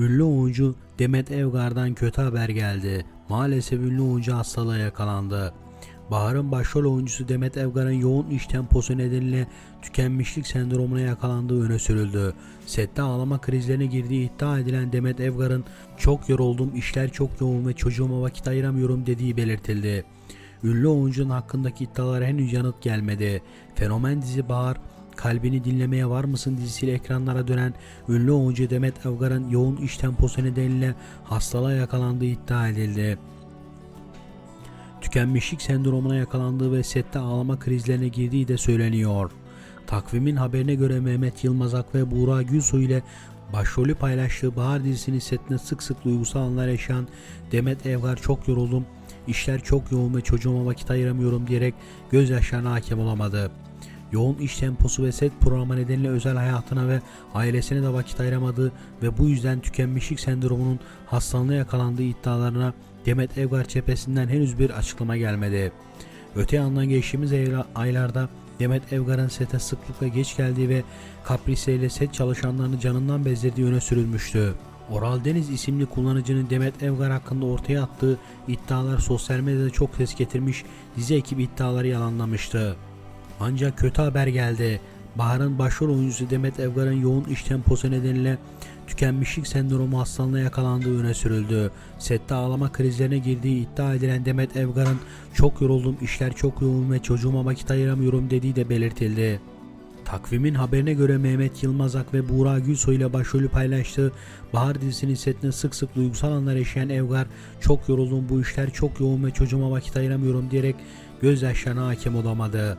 Ünlü oyuncu Demet Evgar'dan kötü haber geldi. Maalesef ünlü oyuncu hastalığa yakalandı. Bahar'ın başrol oyuncusu Demet Evgar'ın yoğun iş temposu nedeniyle tükenmişlik sendromuna yakalandığı öne sürüldü. Sette ağlama krizlerine girdiği iddia edilen Demet Evgar'ın çok yoruldum, işler çok yoğun ve çocuğuma vakit ayıramıyorum dediği belirtildi. Ünlü oyuncunun hakkındaki iddialara henüz yanıt gelmedi. Fenomen dizi Bahar, Kalbini Dinlemeye Var mısın dizisiyle ekranlara dönen ünlü oyuncu Demet Evgar'ın yoğun iş temposu nedeniyle hastalığa yakalandığı iddia edildi. Tükenmişlik sendromuna yakalandığı ve sette ağlama krizlerine girdiği de söyleniyor. Takvimin haberine göre Mehmet Yılmazak ve Buğra Gülsoy ile başrolü paylaştığı Bahar dizisinin setine sık sık duygusal anlar yaşayan Demet Evgar çok yoruldum, işler çok yoğun ve çocuğuma vakit ayıramıyorum diyerek gözyaşlarına hakem olamadı. Yoğun iş temposu ve set programı nedeniyle özel hayatına ve ailesine de vakit ayıramadığı ve bu yüzden tükenmişlik sendromunun hastalığına yakalandığı iddialarına Demet Evgar cephesinden henüz bir açıklama gelmedi. Öte yandan geçtiğimiz ayla- aylarda Demet Evgar'ın sete sıklıkla geç geldiği ve kapriseyle set çalışanlarını canından bezdirdiği öne sürülmüştü. Oral Deniz isimli kullanıcının Demet Evgar hakkında ortaya attığı iddialar sosyal medyada çok ses getirmiş, dizi ekibi iddiaları yalanlamıştı. Ancak kötü haber geldi. Bahar'ın başrol oyuncusu Demet Evgar'ın yoğun iş temposu nedeniyle tükenmişlik sendromu hastalığına yakalandığı öne sürüldü. Sette ağlama krizlerine girdiği iddia edilen Demet Evgar'ın çok yoruldum, işler çok yoğun ve çocuğuma vakit ayıramıyorum dediği de belirtildi. Takvimin haberine göre Mehmet Yılmazak ve Buğra Gülsoy ile başrolü paylaştığı Bahar dizisinin setine sık sık duygusal anlar yaşayan Evgar çok yoruldum bu işler çok yoğun ve çocuğuma vakit ayıramıyorum diyerek gözyaşlarına hakem olamadı.